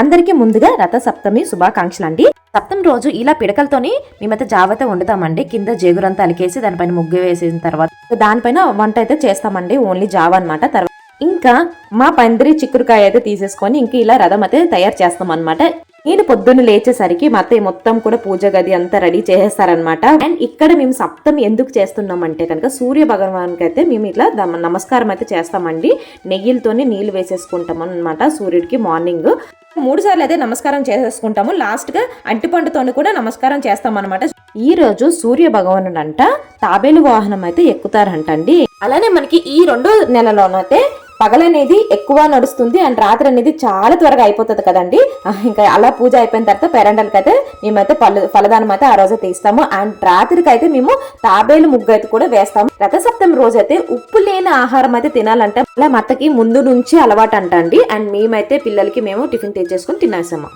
అందరికీ ముందుగా రథ సప్తమి శుభాకాంక్షలు అండి. సప్తం రోజు ఇలా పిడకలతోని మేమైతే జావైతే వండుతామండి. కింద జేగురంతా అలికేసి దానిపైన ముగ్గు వేసిన తర్వాత దానిపైన వంట అయితే చేస్తామండి. ఓన్లీ జావ అన్నమాట. తర్వాత ఇంకా మా పందిరి చిక్కుడుకాయ అయితే తీసేసుకొని ఇంకా ఇలా రథం అయితే తయారు చేస్తాం అనమాట నేను పొద్దున్న లేచేసరికి మా అత్తయ్య మొత్తం కూడా పూజ గది అంతా రెడీ చేసేస్తారనమాట అండ్ ఇక్కడ మేము సప్తం ఎందుకు చేస్తున్నాం అంటే కనుక సూర్య భగవాన్కి అయితే మేము ఇట్లా నమస్కారం అయితే చేస్తామండి. నెయ్యిలతోనే నీళ్ళు వేసేసుకుంటాం అనమాట సూర్యుడికి మార్నింగ్. మూడు సార్లు అయితే నమస్కారం చేసేసుకుంటాము. లాస్ట్గా కూడా నమస్కారం చేస్తాం అనమాట ఈ రోజు సూర్య భగవాను అంట తాబేలు వాహనం అయితే ఎక్కుతారంట అండి అలానే మనకి ఈ రెండో నెలలోనైతే పగలనేది ఎక్కువ నడుస్తుంది అండ్ రాత్రి అనేది చాలా త్వరగా అయిపోతుంది కదండి. ఇంకా అలా పూజ అయిపోయిన తర్వాత పెరండలకి అయితే మేమైతే పలు ఫలదానం అయితే ఆ రోజు తీస్తాము. అండ్ రాత్రికి అయితే మేము తాబేలు ముగ్గు అయితే కూడా వేస్తాము. రథసప్తమి రోజు అయితే ఉప్పు లేని ఆహారం అయితే తినాలంటే అలా మత్తకి ముందు నుంచి అలవాటు అంట అండి అండ్ మేమైతే పిల్లలకి మేము టిఫిన్ తెచ్చేసుకొని తినేసాము